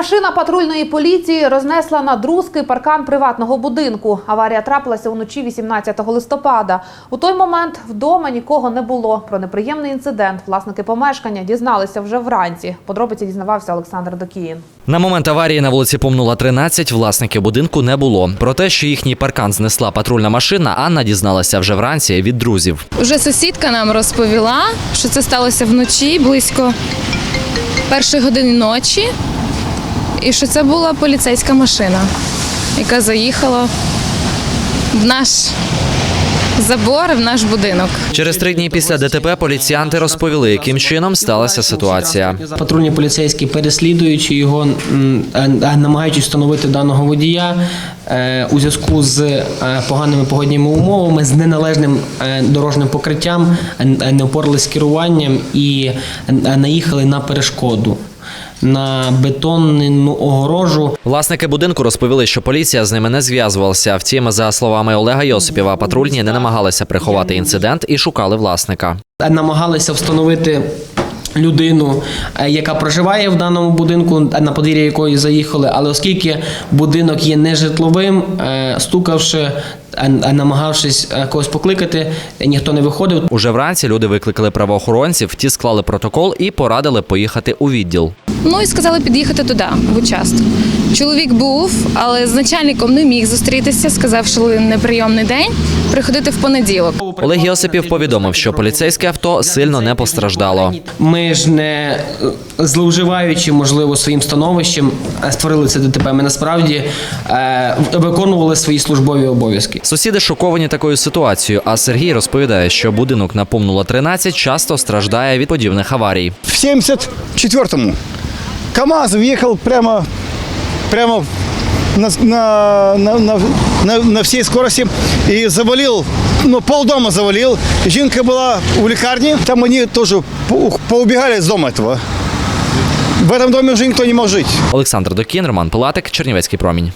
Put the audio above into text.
Машина патрульної поліції рознесла на друзки паркан приватного будинку. Аварія трапилася уночі 18 листопада. У той момент вдома нікого не було. Про неприємний інцидент власники помешкання дізналися вже вранці. Подробиці дізнавався Олександр Докіїн. На момент аварії на вулиці Помнула 13 власників будинку не було. Про те, що їхній паркан знесла патрульна машина, Анна дізналася вже вранці від друзів. Вже сусідка нам розповіла, що це сталося вночі, близько першої години ночі, і що це була поліцейська машина, яка заїхала в наш забор, в наш будинок. Через три дні після ДТП поліціянти розповіли, яким чином сталася ситуація. Патрульні поліцейські переслідуючи його, намагаючись встановити даного водія е, у зв'язку з е, поганими погодніми умовами, з неналежним е, дорожнім покриттям, не впоралися з керуванням і наїхали на перешкоду. На бетонну огорожу Власники будинку розповіли, що поліція з ними не зв'язувалася. Втім, за словами Олега Йосипєва, патрульні не намагалися приховати інцидент і шукали власника. намагалися встановити людину, е, яка проживає в даному будинку, на подвір'я якої заїхали. Але оскільки будинок є нежитловим, е, стукавши, е, намагавшись когось покликати, ніхто не виходив. Уже вранці люди викликали правоохоронців, ті склали протокол і порадили поїхати у відділ. Ну і сказали під'їхати туди, в участок. Чоловік був, але з начальником не міг зустрітися, сказав, що неприйомний день, приходити в понеділок. Олег Йосипів повідомив, що поліцейське авто сильно не постраждало. Ми ж не е, зловживаючи, можливо, своїм становищем, е, створили це ДТП. Ми насправді е, виконували свої службові обов'язки. Сусіди шоковані такою ситуацією. А Сергій розповідає, що будинок на Помнула 13 часто страждає від подібних аварій. В 74-му КАМАЗ въехал прямо, прямо на, на, на, на, на, на всей скорости и завалил, ну, полдома завалил. Жінка была у лекарни, там они тоже по- поубегали из дома этого. В этом доме уже никто не мог жить. Олександр Докін, Роман Пилатик, Чернівецький промінь.